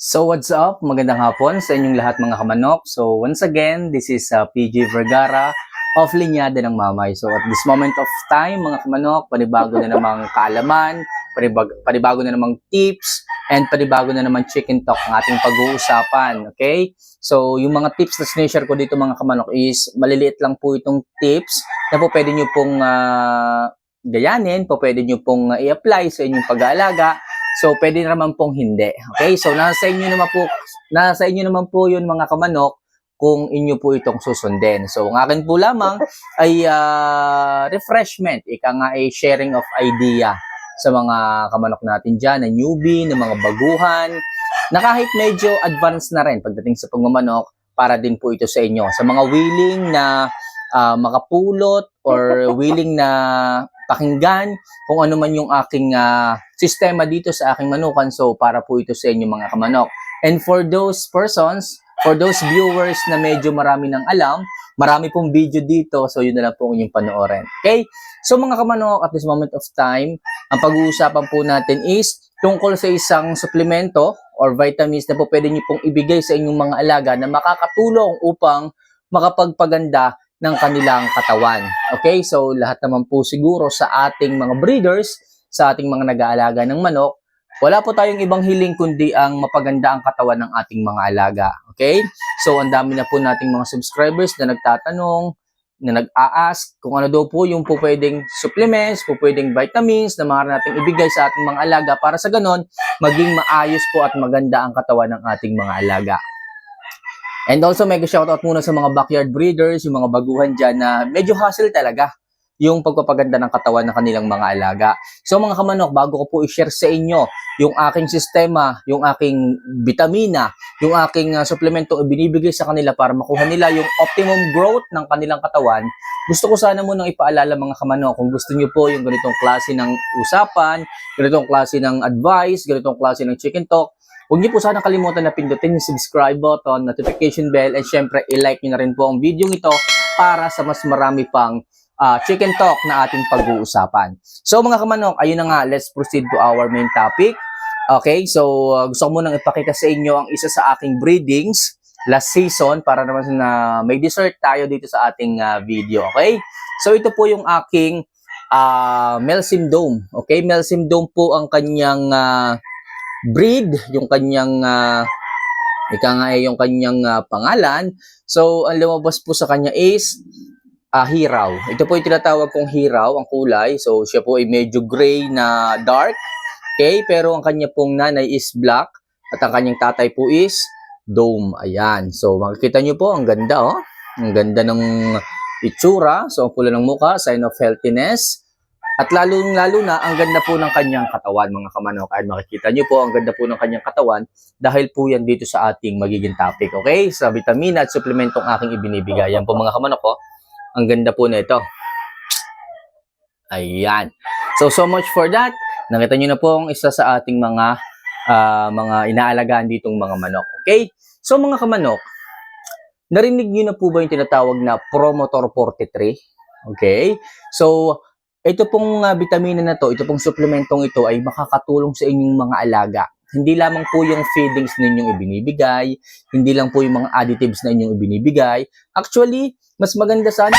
So what's up? Magandang hapon sa inyong lahat mga kamanok. So once again, this is uh, PG Vergara of Linyada ng Mamay. So at this moment of time mga kamanok, panibago na namang kaalaman, panibag, panibago na namang tips, and panibago na namang chicken talk ang ating pag-uusapan. Okay? So yung mga tips na sinishare ko dito mga kamanok is maliliit lang po itong tips na po pwede nyo pong uh, gayanin, po pwede nyo pong uh, i-apply sa inyong pag-aalaga So, pwede naman pong hindi. Okay? So, nasa inyo naman po, nasa inyo naman po yun mga kamanok kung inyo po itong susundin. So, ang akin po lamang ay uh, refreshment. Ika nga ay sharing of idea sa mga kamanok natin dyan, na newbie, na mga baguhan, na kahit medyo advanced na rin pagdating sa pagmamanok, para din po ito sa inyo. Sa mga willing na uh, makapulot or willing na pakinggan kung ano man yung aking uh, sistema dito sa aking manukan. So, para po ito sa inyo mga kamanok. And for those persons, for those viewers na medyo marami ng alam, marami pong video dito. So, yun na lang po inyong panoorin. Okay? So, mga kamanok, at this moment of time, ang pag-uusapan po natin is tungkol sa isang suplemento or vitamins na po pwede nyo pong ibigay sa inyong mga alaga na makakatulong upang makapagpaganda ng kanilang katawan. Okay? So, lahat naman po siguro sa ating mga breeders, sa ating mga nag-aalaga ng manok, wala po tayong ibang hiling kundi ang mapaganda ang katawan ng ating mga alaga. Okay? So, ang dami na po nating mga subscribers na nagtatanong, na nag-a-ask kung ano daw po yung po pwedeng supplements, po pwedeng vitamins na mga nating ibigay sa ating mga alaga para sa ganon, maging maayos po at maganda ang katawan ng ating mga alaga. And also, mega shoutout muna sa mga backyard breeders, yung mga baguhan dyan na medyo hassle talaga yung pagpapaganda ng katawan ng kanilang mga alaga. So mga kamanok, bago ko po i-share sa inyo yung aking sistema, yung aking vitamina, yung aking uh, suplemento binibigay sa kanila para makuha nila yung optimum growth ng kanilang katawan, gusto ko sana munang ipaalala mga kamanok kung gusto niyo po yung ganitong klase ng usapan, ganitong klase ng advice, ganitong klase ng chicken talk, Huwag niyo po sana kalimutan na pindutin yung subscribe button, notification bell, and syempre, i-like niyo na rin po ang video ito para sa mas marami pang uh, chicken talk na ating pag-uusapan. So mga kamanok, ayun na nga, let's proceed to our main topic. Okay, so uh, gusto ko munang ipakita sa inyo ang isa sa aking breedings last season para naman na may dessert tayo dito sa ating uh, video. Okay, so ito po yung aking uh, Melsim Dome. Okay, Melsim Dome po ang kanyang uh, breed, yung kanyang uh, ika nga eh, yung kanyang uh, pangalan. So, ang lumabas po sa kanya is uh, hiraw. Ito po yung tinatawag kong hiraw, ang kulay. So, siya po ay medyo gray na dark. Okay, pero ang kanya pong nanay is black at ang kanyang tatay po is dome. Ayan. So, makikita nyo po, ang ganda, oh. Ang ganda ng itsura. So, ang pula ng muka, sign of healthiness. At lalo-lalo na, ang ganda po ng kanyang katawan, mga kamanok. At makikita nyo po, ang ganda po ng kanyang katawan dahil po yan dito sa ating magiging topic. Okay? Sa vitamina at suplementong aking ibinibigay. Yan po mga kamanok ko. Ang ganda po na ito. Ayan. So, so much for that. Nakita nyo na po ang isa sa ating mga uh, mga inaalagaan ditong mga manok. Okay? So, mga kamanok, narinig nyo na po ba yung tinatawag na Promotor 43? Okay? So, ito pong uh, vitamina na to, ito pong suplementong ito ay makakatulong sa inyong mga alaga. Hindi lamang po yung feedings ninyong ibinibigay, hindi lang po yung mga additives na inyong ibinibigay. Actually, mas maganda sana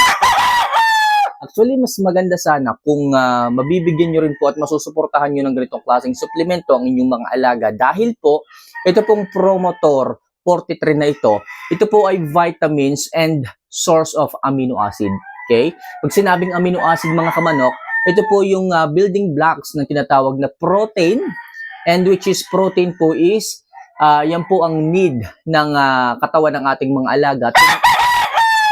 Actually, mas maganda sana kung uh, mabibigyan nyo rin po at masusuportahan nyo ng ganitong klaseng suplemento ang inyong mga alaga dahil po, ito pong Promotor 43 na ito, ito po ay vitamins and source of amino acid. Okay? Pag sinabing amino acid mga kamanok, ito po yung uh, building blocks ng tinatawag na protein and which is protein po is uh, yan po ang need ng uh, katawan ng ating mga alaga to,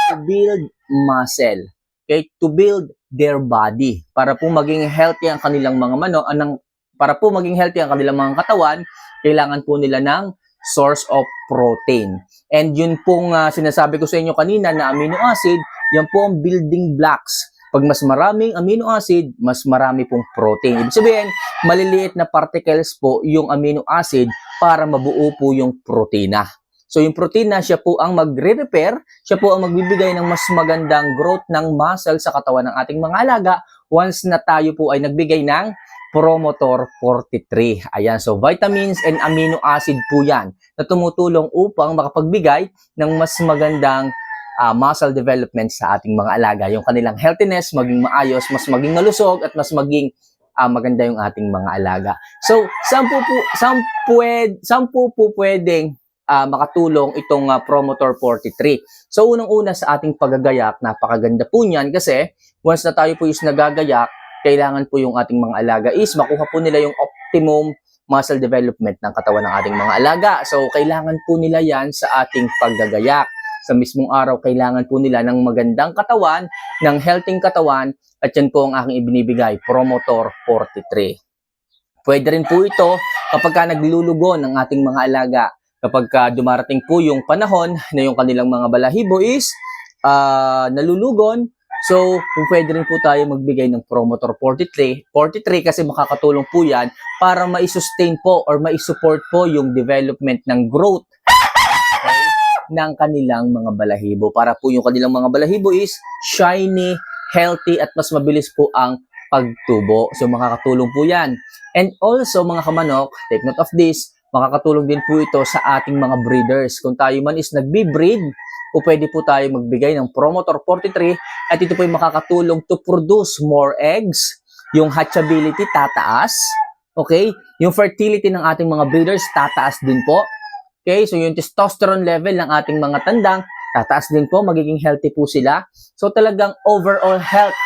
to build muscle. Okay? To build their body. Para po maging healthy ang kanilang mga manok, anang, para po maging healthy ang kanilang mga katawan, kailangan po nila ng source of protein. And yun pong uh, sinasabi ko sa inyo kanina na amino acid, yan po ang building blocks. Pag mas maraming amino acid, mas marami pong protein. Ibig sabihin, maliliit na particles po yung amino acid para mabuo po yung protina. So yung protina, siya po ang magre-repair, siya po ang magbibigay ng mas magandang growth ng muscle sa katawan ng ating mga alaga once na tayo po ay nagbigay ng Promotor 43. Ayan, so vitamins and amino acid po yan na tumutulong upang makapagbigay ng mas magandang ah, muscle development sa ating mga alaga. Yung kanilang healthiness, maging maayos, mas maging malusog, at mas maging ah, maganda yung ating mga alaga. So, saan po po, saan pwed, saan po po pwedeng ah, makatulong itong ah, Promotor 43? So, unang-una sa ating paggagayak, napakaganda po niyan kasi once na tayo po is nagagayak, kailangan po yung ating mga alaga is makuha po nila yung optimum muscle development ng katawan ng ating mga alaga. So, kailangan po nila yan sa ating paggagayak. Sa mismong araw, kailangan po nila ng magandang katawan, ng healthy katawan, at yan po ang aking ibinibigay, Promotor 43. Pwede rin po ito kapag ka naglulugon ng ating mga alaga. Kapag ka dumarating po yung panahon na yung kanilang mga balahibo is ah, nalulugon, So, kung pwede rin po tayo magbigay ng Promotor 43, 43 kasi makakatulong po yan para ma-sustain po or ma-support po yung development ng growth ng kanilang mga balahibo. Para po yung kanilang mga balahibo is shiny, healthy, at mas mabilis po ang pagtubo. So, makakatulong po yan. And also, mga kamanok, take note of this, makakatulong din po ito sa ating mga breeders. Kung tayo man is nagbe-breed, o pwede po tayo magbigay ng Promotor 43 at ito po ay makakatulong to produce more eggs. Yung hatchability tataas. Okay? Yung fertility ng ating mga breeders tataas din po. Okay? So yung testosterone level ng ating mga tandang tataas din po. Magiging healthy po sila. So talagang overall health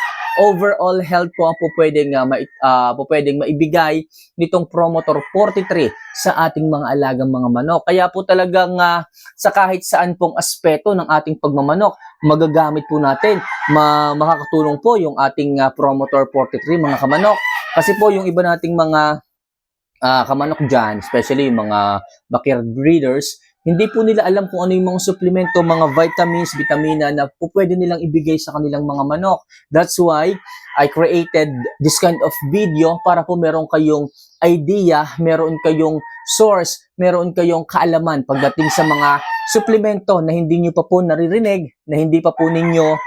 overall health po ang po pwedeng, uh, ma, uh, po pwedeng maibigay nitong Promotor 43 sa ating mga alagang mga manok. Kaya po talagang uh, sa kahit saan pong aspeto ng ating pagmamanok, magagamit po natin. Ma makakatulong po yung ating uh, Promotor 43 mga kamanok. Kasi po yung iba nating mga uh, kamanok dyan, especially yung mga backyard breeders, hindi po nila alam kung ano yung mga suplemento, mga vitamins, vitamina na po pwede nilang ibigay sa kanilang mga manok. That's why I created this kind of video para po meron kayong idea, meron kayong source, meron kayong kaalaman pagdating sa mga suplemento na hindi nyo pa po naririnig, na hindi pa po ninyo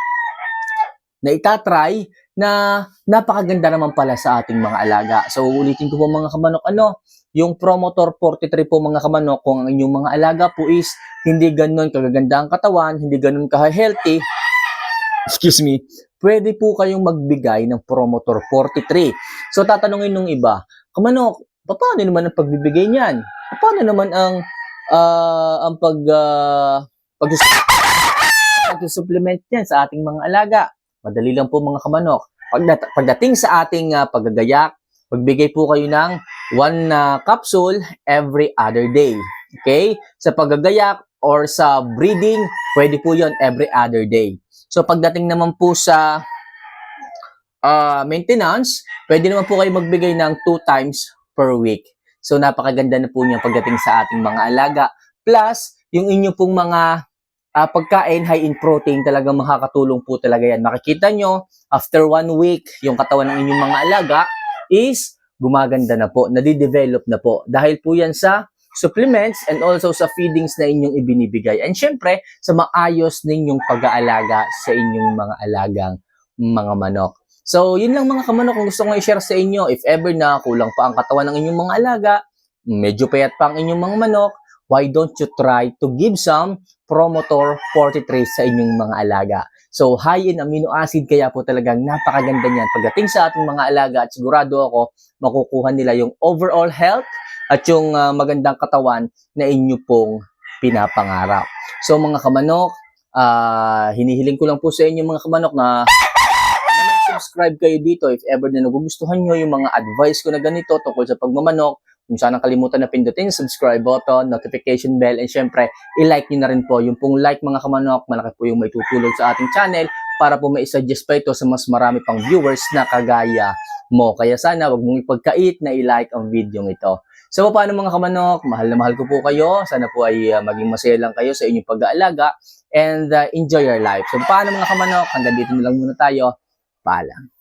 na itatry na napakaganda naman pala sa ating mga alaga. So ulitin ko po mga kamanok, ano, yung Promotor 43 po mga kamanok, kung ang inyong mga alaga po is hindi ganun kagaganda ang katawan, hindi ganun ka-healthy, excuse me, pwede po kayong magbigay ng Promotor 43. So tatanungin nung iba, kamanok, paano naman ang pagbibigay niyan? Paano naman ang uh, ang pag uh, pag supplement niyan sa ating mga alaga? Madali lang po mga kamanok. Pagdat- pagdating sa ating uh, paggagayak, magbigay po kayo ng one uh, capsule every other day. Okay? Sa paggagayak or sa breeding, pwede po yon every other day. So pagdating naman po sa uh, maintenance, pwede naman po kayo magbigay ng two times per week. So napakaganda na po niya pagdating sa ating mga alaga. Plus, yung inyo pong mga uh, pagkain high in protein talaga makakatulong po talaga yan. Makikita nyo, after one week, yung katawan ng inyong mga alaga is gumaganda na po, nadidevelop na po. Dahil po yan sa supplements and also sa feedings na inyong ibinibigay. And syempre, sa maayos ninyong pag-aalaga sa inyong mga alagang mga manok. So, yun lang mga kamanok kung gusto kong i-share sa inyo. If ever na kulang pa ang katawan ng inyong mga alaga, medyo payat pa ang inyong mga manok, why don't you try to give some Promotor 43 sa inyong mga alaga. So, high in amino acid, kaya po talagang napakaganda niyan. Pagdating sa ating mga alaga at sigurado ako, makukuha nila yung overall health at yung uh, magandang katawan na inyo pong pinapangarap. So, mga kamanok, uh, hinihiling ko lang po sa inyo mga kamanok na subscribe kayo dito if ever na nagugustuhan nyo yung mga advice ko na ganito tungkol sa pagmamanok, kung saan kalimutan na pindutin subscribe button, notification bell, and syempre, i-like nyo na rin po. Yung pong like mga kamanok, malaki po yung may tutulong sa ating channel para po mai-suggest pa ito sa mas marami pang viewers na kagaya mo. Kaya sana wag mong ipagkait na i-like ang video ito. So paano mga kamanok, mahal na mahal ko po kayo. Sana po ay uh, maging masaya lang kayo sa inyong pag-aalaga and uh, enjoy your life. So paano mga kamanok, hanggang dito na lang muna tayo. Paalam.